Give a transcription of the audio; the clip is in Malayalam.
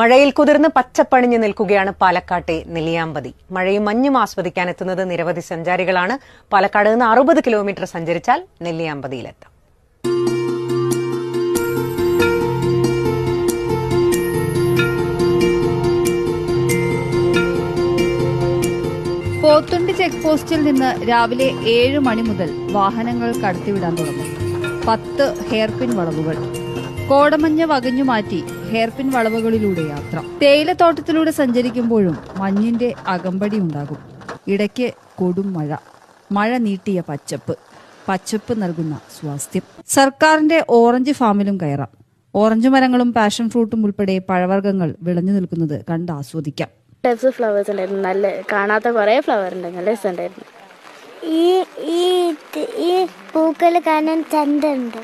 മഴയിൽ കുതിർന്ന് പച്ചപ്പണിഞ്ഞു നിൽക്കുകയാണ് പാലക്കാട്ടെ നെല്ലിയാമ്പതി. മഴയും മഞ്ഞും ആസ്വദിക്കാൻ എത്തുന്നത് നിരവധി സഞ്ചാരികളാണ്. പാലക്കാട് നിന്ന് അറുപത് കിലോമീറ്റർ സഞ്ചരിച്ചാൽ നെല്ലിയാമ്പതിയിലെത്താം. പോത്തുണ്ടി ചെക്ക് പോസ്റ്റിൽ നിന്ന് രാവിലെ ഏഴ് മണി മുതൽ വാഹനങ്ങൾ കടത്തിവിടാൻ തുടങ്ങും. പത്ത് ഹെയർപിൻ വളവുകൾ. കോടമഞ്ഞ് വകഞ്ഞു മാറ്റി ഹെയർപിൻ വളവുകളിലൂടെ യാത്ര. തേയിലത്തോട്ടത്തിലൂടെ സഞ്ചരിക്കുമ്പോഴും മഞ്ഞിന്റെ അകമ്പടി ഉണ്ടാകും. ഇടയ്ക്ക് കൊടും മഴ. മഴ നീട്ടിയ പച്ചപ്പ്. പച്ചപ്പ് നൽകുന്ന സ്വാസ്ഥ്യം. സർക്കാരിന്റെ ഓറഞ്ച് ഫാമിലും കയറാം. ഓറഞ്ച് മരങ്ങളും പാഷൻ ഫ്രൂട്ടും ഉൾപ്പെടെ പഴവർഗങ്ങൾ വിളഞ്ഞു നിൽക്കുന്നത് കണ്ട് ആസ്വദിക്കാം. ടൈപ്സ് ഫ്ലവേഴ്സ് ഉണ്ടായിരുന്നു. നല്ല കാണാത്ത കുറേ ഫ്ലവർ ഉണ്ട് നല്ല രസമുണ്ടായിരുന്നു ഈ ഈ ഈ പൂക്കൾ കാണാൻ ചന്തമുണ്ട്